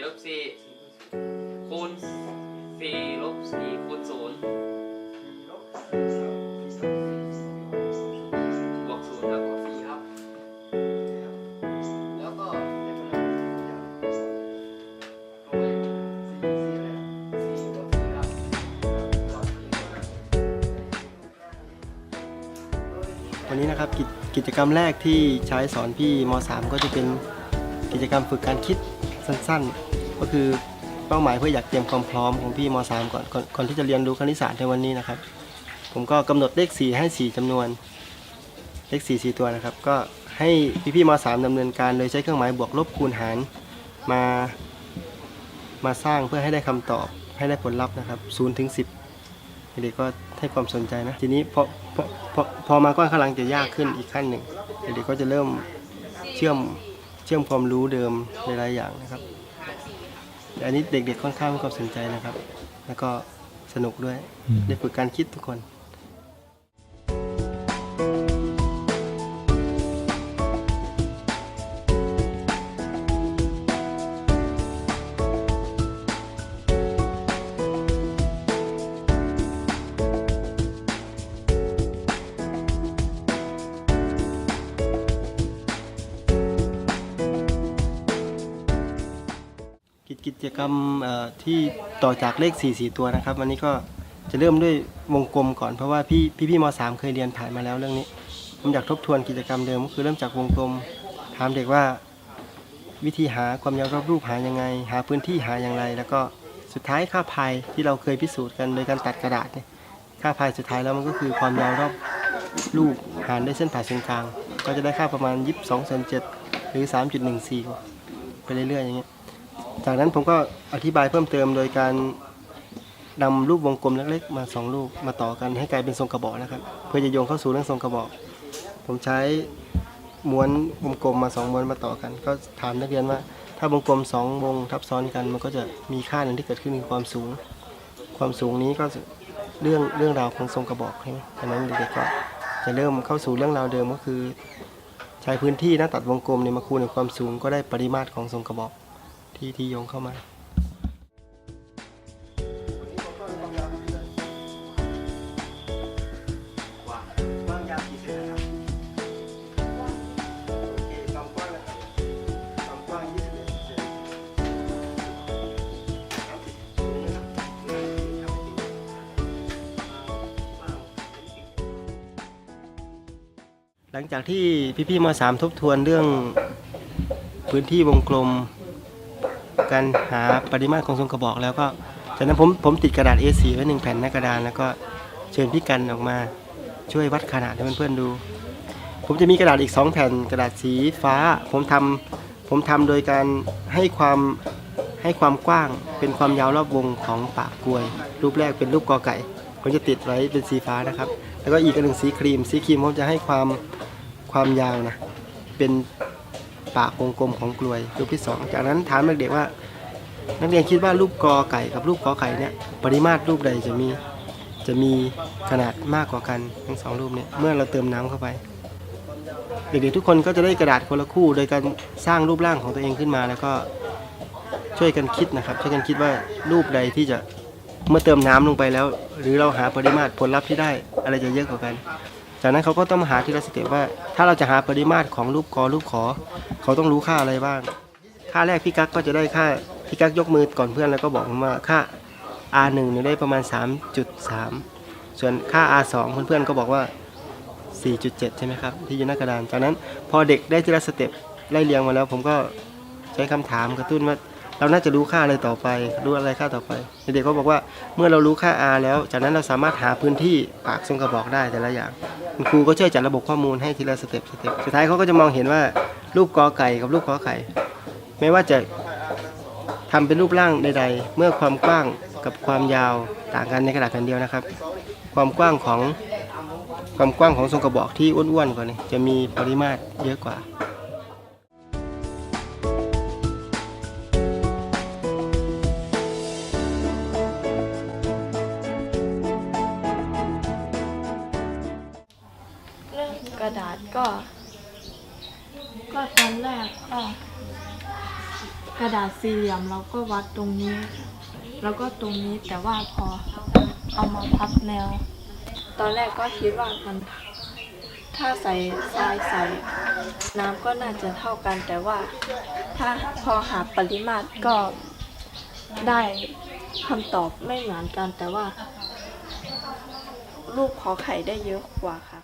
สี่ลบสี่คูณสี่ลบสี่คูณศูนย์บวกศูนย์ครับสี่ครับ แล้วก็ได้ผลเอาไว้สี่ครับลบสี่ครับวันนี้นะครับกิจกิจกรรมแรกที่ใช้สอนพี่ม .3 ก็จะเป็นกิจกรรมฝึกการคิด สั้นๆ ก็คือเป้าหมายเพื่ออยากเตรียมความพร้อมของพี่ม .3 ก่อนก่อนก่อนที่จะเรียนรู้คณิตศาสตร์ในวันนี้นะครับ ผมก็กำหนดเลข 4 ให้ 4จำนวน เลข 4 4 ตัวนะครับ ก็ให้พี่พี่ม .3 ดำเนินการโดยใช้เครื่องหมายบวกลบคูณหารมา มาสร้างเพื่อให้ได้คำตอบให้ได้ผลลัพธ์นะครับ0ถึง10เด็กก็ให้ความสนใจนะ ทีนี้พอพอพอพอมาก้อนข้างหลังจะยากขึ้นอีกขั้นหนึ่งเด็กก็จะเริ่มเชื่อม ชื่อมความรู้เดิมหลายๆอย่างนะครับแต่อันนี้เด็กๆค่อนข้างมีความสนใจนะครับ แล้วก็สนุกด้วยได้ฝึกการคิดทุกคน กิจกรรมที่ต่อจากเลข 4 4 ตัวนะครับ วันนี้ก็จะเริ่มด้วยวงกลมก่อนเพราะว่าพี่พี่พี่ม .3 เคยเรียนผ่านมาแล้วเรื่องนี้ ผมอยากทบทวนกิจกรรมเดิมก็คือเริ่มจากวงกลม ถามเด็กว่า วิธีหาความยาวรอบรูปหายังไง หาพื้นที่หาอย่างไร แล้วก็สุดท้ายค่าพายที่เราเคยพิสูจน์กันโดยการตัดกระดาษเนี่ยค่าพายสุดท้ายแล้วมันก็คือความยาวรอบรูปหารด้วยเส้นผ่าศูนย์กลาง ก็จะได้ค่าประมาณ 22ส่วน7หรือ 3.14 ไปเรื่อยๆอย่างเงี้ย จากนั้นผมก็อธิบายเพิ่มเติมโดยการนำรูปวงกลมเล็กๆมาสองรูปมาต่อกันให้กลายเป็นทรงกระบอกนะครับ เพื่อจะโยงเข้าสู่เรื่องทรงกระบอก ผมใช้ม้วนวงกลมมาสองม้วนมาต่อกัน ก็ถามนักเรียนว่า ถ้าวงกลมสองวงทับซ้อนกัน มันก็จะมีค่าหนึ่งที่เกิดขึ้นคือความสูง ความสูงนี้ก็เรื่องเรื่องราวของทรงกระบอกใช่ไหมดังนั้นเด็กๆก็จะเริ่มเข้าสู่เรื่องราวเดิมก็คือ ใช้พื้นที่หน้าตัดวงกลมเนี่ยมาคูณในความสูงก็ได้ปริมาตรของทรงกระบอก ที่ที่โยงเข้ามาหลังจากที่พี่ๆมาสามทบทวนเรื่องพื้นที่วงกลม การหาปริมาตรของทรงกระบอกแล้วก็จากนั้นผมผมติดกระดาษ A4 ไว้หนึ่งแผ่นหน้ากระดานแล้วก็เชิญพี่กันออกมาช่วยวัดขนาดให้เพื่อนๆดู ผมจะมีกระดาษอีก 2 แผ่นกระดาษสีฟ้า ผมทำผมทำโดยการให้ความให้ความกว้างเป็นความยาวรอบวงของปากกลวย รูปแรกเป็นรูปกอไก่ผมจะติดไว้เป็นสีฟ้านะครับ แล้วก็อีกอันหนึ่งสีครีม สีครีมผมจะให้ความความยาวนะเป็น ปากวงกลมของกลวยรูปที่สองจากนั้นถามนักเด็กว่า นักเรียนคิดว่ารูปกอไก่กับรูปขอไข่เนี่ยปริมาตรรูปใดจะมีจะมีขนาดมากกว่ากันทั้งสองรูปเนี่ยเมื่อเราเติมน้ำเข้าไป เด็กๆทุกคนก็จะได้กระดาษคนละคู่ โดยการสร้างรูปร่างของตัวเองขึ้นมาแล้วก็ช่วยกันคิดนะครับ ช่วยกันคิดว่ารูปใดที่จะเมื่อเติมน้ำลงไปแล้ว หรือเราหาปริมาตรผลลัพธ์ที่ได้อะไรจะเยอะกว่ากัน จากนั้นเขาก็ต้องมาหาทีละสเต็ปว่า ถ้าเราจะหาปริมาตรของรูปกอรูปขอ เขาต้องรู้ค่าอะไรบ้าง ค่าแรกพี่กั๊กก็จะได้ค่าพี่กั๊กยกมือก่อนเพื่อนแล้วก็บอกผมว่าค่า R1 เนี่ยได้ประมาณ 3.3 ส่วนค่า R2 เพื่อนๆก็บอกว่า 4.7 ใช่ไหมครับ ที่อยู่หน้ากระดาน จากนั้นพอเด็กได้ทีละสเต็ปไล่เรียงมาแล้ว ผมก็ใช้คำถามกระตุ้นว่าเราน่าจะรู้ค่าอะไรต่อไป รู้อะไรค่าต่อไป เด็กๆก็บอกว่าเมื่อเรารู้ค่า R แล้ว จากนั้นเราสามารถหาพื้นที่ปากทรงกระบอกได้แต่ละอย่าง คุณครูก็ช่วยจัดระบบข้อมูลให้ทีละสเต็ปสเต็ปสุดท้ายเขาก็จะมองเห็นว่ารูปกอไก่กับรูปขอไข่ไม่ว่าจะทำเป็นรูปร่างใด ๆ เมื่อความกว้างกับความยาวต่างกันในกระดาษแผ่นเดียวนะครับ ความกว้างของความกว้างของทรงกระบอกที่อ้วนๆกว่านี้จะมีปริมาตรเยอะกว่า กระดาษก็ ก็ตอนแรกก็กระดาษสี่เหลี่ยมเราก็วัดตรงนี้ แล้วก็ตรงนี้แต่ว่าพอเอามาพับแนว ตอนแรกก็คิดว่ามัน ถ้าใส่ทรายใส่น้ำก็น่าจะเท่ากัน แต่ว่าถ้าพอหาปริมาตรก็ได้คำตอบไม่เหมือนกันแต่ว่ารูปขอไข่ได้เยอะกว่าค่ะ